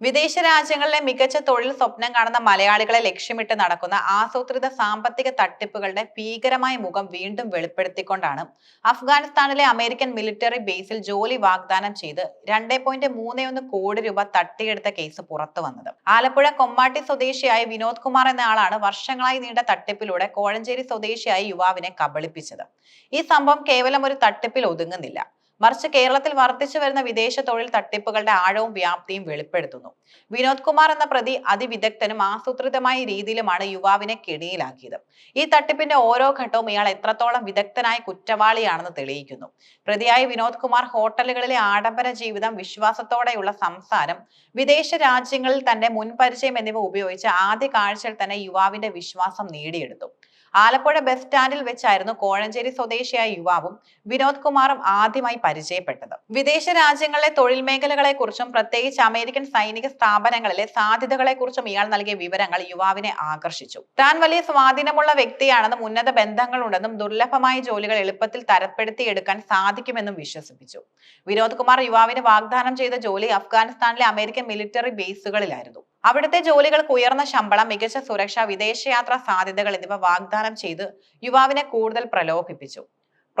വിദേശ രാജ്യങ്ങളിലെ മികച്ച തൊഴിൽ സ്വപ്നം കാണുന്ന മലയാളികളെ ലക്ഷ്യമിട്ട് നടക്കുന്ന ആസൂത്രിത സാമ്പത്തിക തട്ടിപ്പുകളുടെ ഭീകരമായ മുഖം വീണ്ടും വെളിപ്പെടുത്തിക്കൊണ്ടാണ് അഫ്ഗാനിസ്ഥാനിലെ അമേരിക്കൻ മിലിറ്ററി ബേസിൽ ജോലി വാഗ്ദാനം ചെയ്ത് രണ്ടേ പോയിന്റ് മൂന്ന് ഒന്ന് കോടി രൂപ തട്ടിയെടുത്ത കേസ് പുറത്തു വന്നത്. ആലപ്പുഴ കൊമ്മാട്ടി സ്വദേശിയായ വിനോദ് കുമാർ എന്ന ആളാണ് വർഷങ്ങളായി നീണ്ട തട്ടിപ്പിലൂടെ കോഴഞ്ചേരി സ്വദേശിയായ യുവാവിനെ കബളിപ്പിച്ചത്. ഈ സംഭവം കേവലം ഒരു തട്ടിപ്പിൽ ഒതുങ്ങുന്നില്ല. മറിച്ച് കേരളത്തിൽ വർദ്ധിച്ചു വരുന്ന വിദേശ തൊഴിൽ തട്ടിപ്പുകളുടെ ആഴവും വ്യാപ്തിയും വെളിപ്പെടുത്തുന്നു. വിനോദ് കുമാർ എന്ന പ്രതി അതിവിദഗ്ധനും ആസൂത്രിതമായ രീതിയിലുമാണ് യുവാവിനെ കെണിയിലാക്കിയത്. ഈ തട്ടിപ്പിന്റെ ഓരോ ഘട്ടവും ഇയാൾ എത്രത്തോളം വിദഗ്ധനായ കുറ്റവാളിയാണെന്ന് തെളിയിക്കുന്നു. പ്രതിയായ വിനോദ് കുമാർ ഹോട്ടലുകളിലെ ആഡംബര ജീവിതം വിശ്വാസത്തോടെയുള്ള സംസാരം വിദേശ രാജ്യങ്ങളിൽ തന്റെ മുൻപരിചയം എന്നിവ ഉപയോഗിച്ച് ആദ്യ കാഴ്ചയിൽ തന്നെ യുവാവിന്റെ വിശ്വാസം നേടിയെടുത്തു. ആലപ്പുഴ ബസ് സ്റ്റാൻഡിൽ വെച്ചായിരുന്നു കോഴഞ്ചേരി സ്വദേശിയായ യുവാവും വിനോദ് കുമാറും ആദ്യമായി പരിചയപ്പെട്ടത്. വിദേശ രാജ്യങ്ങളിലെ തൊഴിൽ മേഖലകളെ കുറിച്ചും പ്രത്യേകിച്ച് അമേരിക്കൻ സൈനിക സ്ഥാപനങ്ങളിലെ സാധ്യതകളെ കുറിച്ചും ഇയാൾ നൽകിയ വിവരങ്ങൾ യുവാവിനെ ആകർഷിച്ചു. താൻ വലിയ സ്വാധീനമുള്ള വ്യക്തിയാണെന്നും ഉന്നത ബന്ധങ്ങളുണ്ടെന്നും ദുർലഭമായ ജോലികൾ എളുപ്പത്തിൽ തരപ്പെടുത്തിയെടുക്കാൻ സാധിക്കുമെന്നും വിശ്വസിപ്പിച്ചു. വിനോദ് കുമാർ യുവാവിന് വാഗ്ദാനം ചെയ്ത ജോലി അഫ്ഗാനിസ്ഥാനിലെ അമേരിക്കൻ മിലിറ്ററി ബേസുകളിലായിരുന്നു. അവിടുത്തെ ജോലികൾക്ക് ഉയർന്ന ശമ്പളം മികച്ച സുരക്ഷ വിദേശയാത്രാ സാധ്യതകൾ എന്നിവ വാഗ്ദാനം ചെയ്ത് യുവാവിനെ കൂടുതൽ പ്രലോഭിപ്പിച്ചു.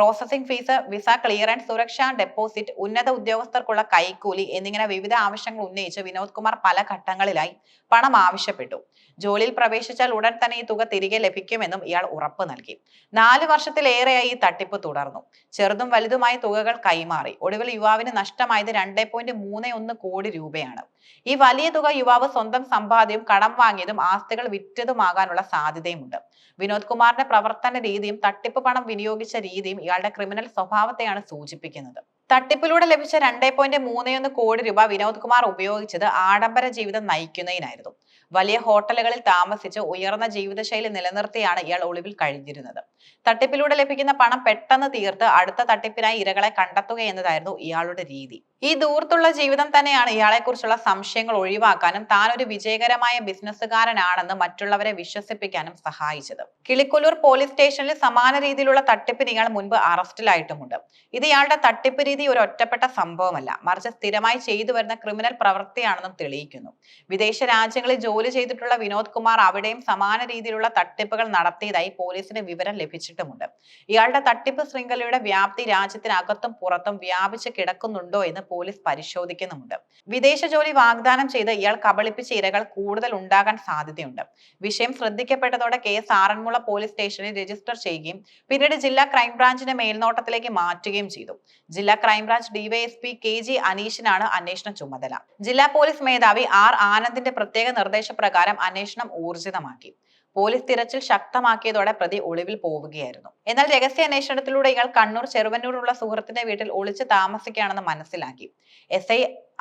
പ്രോസസിംഗ് ഫീസ് വിസ ക്ലിയറൻസ് സുരക്ഷാ ഡെപ്പോസിറ്റ് ഉന്നത ഉദ്യോഗസ്ഥർക്കുള്ള കൈക്കൂലി എന്നിങ്ങനെ വിവിധ ആവശ്യങ്ങൾ ഉന്നയിച്ച് വിനോദ് കുമാർ പല ഘട്ടങ്ങളിലായി പണം ആവശ്യപ്പെട്ടു. ജോലിയിൽ പ്രവേശിച്ചാൽ ഉടൻ തന്നെ ഈ തുക തിരികെ ലഭിക്കുമെന്നും ഇയാൾ ഉറപ്പ് നൽകി. നാല് വർഷത്തിലേറെയായി ഈ തട്ടിപ്പ് തുടർന്നു. ചെറുതും വലുതുമായ തുകകൾ കൈമാറി. ഒടുവിൽ യുവാവിന് നഷ്ടമായത് രണ്ടേ പോയിന്റ് മൂന്ന് ഒന്ന് കോടി രൂപയാണ്. ഈ വലിയ തുക യുവാവ് സ്വന്തം സമ്പാദ്യം കടം വാങ്ങിയതും ആസ്തികൾ വിറ്റതുമാകാനുള്ള സാധ്യതയുമുണ്ട്. വിനോദ് കുമാറിന്റെ പ്രവർത്തന രീതിയും തട്ടിപ്പ് പണം വിനിയോഗിച്ച രീതിയും ഇയാളുടെ ക്രിമിനൽ സ്വഭാവത്തെയാണ് സൂചിപ്പിക്കുന്നത്. തട്ടിപ്പിലൂടെ ലഭിച്ച രണ്ടേ പോയിന്റ് മൂന്നേയൊന്ന് കോടി രൂപ വിനോദ് കുമാർ ഉപയോഗിച്ചത് ആഡംബര ജീവിതം നയിക്കുന്നതിനായിരുന്നു. വലിയ ഹോട്ടലുകളിൽ താമസിച്ച് ഉയർന്ന ജീവിതശൈലി നിലനിർത്തിയാണ് ഇയാൾ ഒളിവിൽ കഴിഞ്ഞിരുന്നത്. തട്ടിപ്പിലൂടെ ലഭിക്കുന്ന പണം പെട്ടെന്ന് തീർത്ത് അടുത്ത തട്ടിപ്പിനായി ഇരകളെ കണ്ടെത്തുക എന്നതായിരുന്നു ഇയാളുടെ രീതി. ഈ ദൂരത്തുള്ള ജീവിതം തന്നെയാണ് ഇയാളെക്കുറിച്ചുള്ള സംശയങ്ങൾ ഒഴിവാക്കാനും താൻ ഒരു വിജയകരമായ ബിസിനസ്സുകാരനാണെന്ന് മറ്റുള്ളവരെ വിശ്വസിപ്പിക്കാനും സഹായിച്ചത്. കിളിക്കൊല്ലൂർ പോലീസ് സ്റ്റേഷനിൽ സമാന രീതിയിലുള്ള തട്ടിപ്പിന് ഇയാൾ മുൻപ് അറസ്റ്റിലായിട്ടുമുണ്ട്. ഇത് ഇയാളുടെ തട്ടിപ്പ് രീതി ഒരു ഒറ്റപ്പെട്ട സംഭവമല്ല. മറിച്ച് സ്ഥിരമായി ചെയ്തു വരുന്ന ക്രിമിനൽ പ്രവൃത്തിയാണെന്നും തെളിയിക്കുന്നു. വിദേശ രാജ്യങ്ങളിൽ ജോലി ചെയ്തിട്ടുള്ള വിനോദ് കുമാർ അവിടെയും സമാന രീതിയിലുള്ള തട്ടിപ്പുകൾ നടത്തിയതായി പോലീസിന് വിവരം ലഭിച്ചിട്ടുമുണ്ട്. ഇയാളുടെ തട്ടിപ്പ് ശൃംഖലയുടെ വ്യാപ്തി രാജ്യത്തിനകത്തും പുറത്തും വ്യാപിച്ച് കിടക്കുന്നുണ്ടോ എന്ന് പോലീസ് പരിശോധിക്കുന്നുമുണ്ട്. വിദേശ ജോലി വാഗ്ദാനം ചെയ്ത് ഇയാൾ കബളിപ്പിച്ച ഇരകൾ കൂടുതൽ ഉണ്ടാകാൻ സാധ്യതയുണ്ട്. വിഷയം ശ്രദ്ധിക്കപ്പെട്ടതോടെ കേസ് ആറന്മുള പോലീസ് സ്റ്റേഷനിൽ രജിസ്റ്റർ ചെയ്യുകയും പിന്നീട് ജില്ലാ ക്രൈംബ്രാഞ്ചിന്റെ മേൽനോട്ടത്തിലേക്ക് മാറ്റുകയും ചെയ്തു. ജില്ലാ crime branch DYSP K G അനീഷിനാണ് അന്വേഷണ ചുമതല. ജില്ലാ പോലീസ് മേധാവി ആർ ആനന്ദിന്റെ പ്രത്യേക നിർദ്ദേശപ്രകാരം അന്വേഷണം ഊർജിതമാക്കി. പോലീസ് തിരച്ചിൽ ശക്തമാക്കിയതോടെ പ്രതി ഒളിവിൽ പോവുകയായിരുന്നു. എന്നാൽ രഹസ്യ അന്വേഷണത്തിലൂടെ ഇയാൾ കണ്ണൂർ ചെറുവന്നൂരുള്ള സുഹൃത്തിന്റെ വീട്ടിൽ ഒളിച്ച് താമസിക്കുകയാണെന്ന് മനസ്സിലാക്കി. S I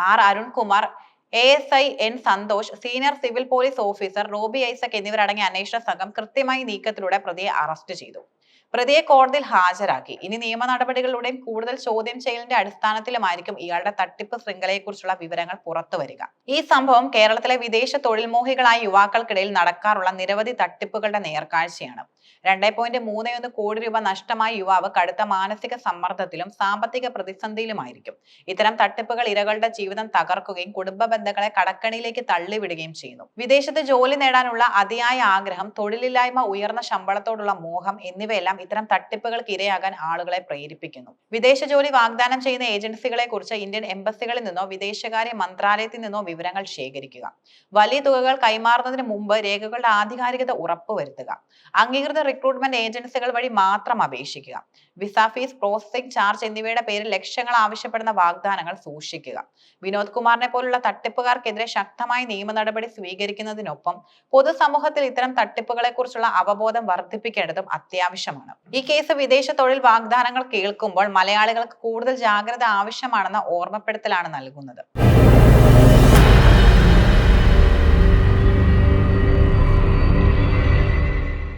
R Arunkumar A S I N Santhosh senior civil police officer Roby Isaac എന്നിവരടങ്ങിയ അന്വേഷണ സംഘം കൃത്യമായി നീക്കത്തിലൂടെ പ്രതിയെ അറസ്റ്റ് ചെയ്തു. പ്രതിയെ കോടതിയിൽ ഹാജരാക്കി. ഇനി നിയമ നടപടികളിലൂടെയും കൂടുതൽ ചോദ്യം ചെയ്യലിന്റെ അടിസ്ഥാനത്തിലുമായിരിക്കും ഇയാളുടെ തട്ടിപ്പ് ശൃംഖലയെക്കുറിച്ചുള്ള വിവരങ്ങൾ പുറത്തു വരിക. ഈ സംഭവം കേരളത്തിലെ വിദേശ തൊഴിൽ മോഹികളായ യുവാക്കൾക്കിടയിൽ നടക്കാറുള്ള നിരവധി തട്ടിപ്പുകളുടെ നേർക്കാഴ്ചയാണ്. രണ്ടേ പോയിന്റ് മൂന്ന് ഒന്ന് കോടി രൂപ നഷ്ടമായ യുവാവ് കടുത്ത മാനസിക സമ്മർദ്ദത്തിലും സാമ്പത്തിക പ്രതിസന്ധിയിലുമായിരിക്കും. ഇത്തരം തട്ടിപ്പുകൾ ഇരകളുടെ ജീവിതം തകർക്കുകയും കുടുംബ ബന്ധങ്ങളെ കടക്കണിയിലേക്ക് തള്ളിവിടുകയും ചെയ്യുന്നു. വിദേശത്ത് ജോലി നേടാനുള്ള അതിയായ ആഗ്രഹം തൊഴിലില്ലായ്മ ഉയർന്ന ശമ്പളത്തോടുള്ള മോഹം എന്നിവയെല്ലാം ഇത്തരം തട്ടിപ്പുകൾക്ക് ഇരയാകാൻ ആളുകളെ പ്രേരിപ്പിക്കുന്നു. വിദേശ ജോലി വാഗ്ദാനം ചെയ്യുന്ന ഏജൻസികളെ കുറിച്ച് ഇന്ത്യൻ എംബസികളിൽ നിന്നോ വിദേശകാര്യ മന്ത്രാലയത്തിൽ നിന്നോ വിവരങ്ങൾ ശേഖരിക്കുക. വലിയ തുകകൾ കൈമാറുന്നതിന് മുമ്പ് രേഖകളുടെ ആധികാരികത ഉറപ്പുവരുത്തുക അംഗീകൃത റിക്രൂട്ട്മെന്റ് ഏജൻസികൾ വഴി മാത്രം അപേക്ഷിക്കുക. വിസ ഫീസ് പ്രോസസിംഗ് ചാർജ് എന്നിവയുടെ പേരിൽ ലക്ഷങ്ങൾ ആവശ്യപ്പെടുന്ന വാഗ്ദാനങ്ങൾ സൂക്ഷിക്കുക. വിനോദ് കുമാറിനെ പോലുള്ള തട്ടിപ്പുകാർക്കെതിരെ ശക്തമായ നിയമ നടപടി സ്വീകരിക്കുന്നതിനൊപ്പം പൊതുസമൂഹത്തിൽ ഇത്തരം തട്ടിപ്പുകളെക്കുറിച്ചുള്ള അവബോധം വർദ്ധിപ്പിക്കേണ്ടതും അത്യാവശ്യമാണ്. ഈ കേസ് വിദേശ തൊഴിൽ വാഗ്ദാനങ്ങൾ കേൾക്കുമ്പോൾ മലയാളികൾക്ക് കൂടുതൽ ജാഗ്രത ആവശ്യമാണെന്ന ഓർമ്മപ്പെടുത്തലാണ് നൽകുന്നത്.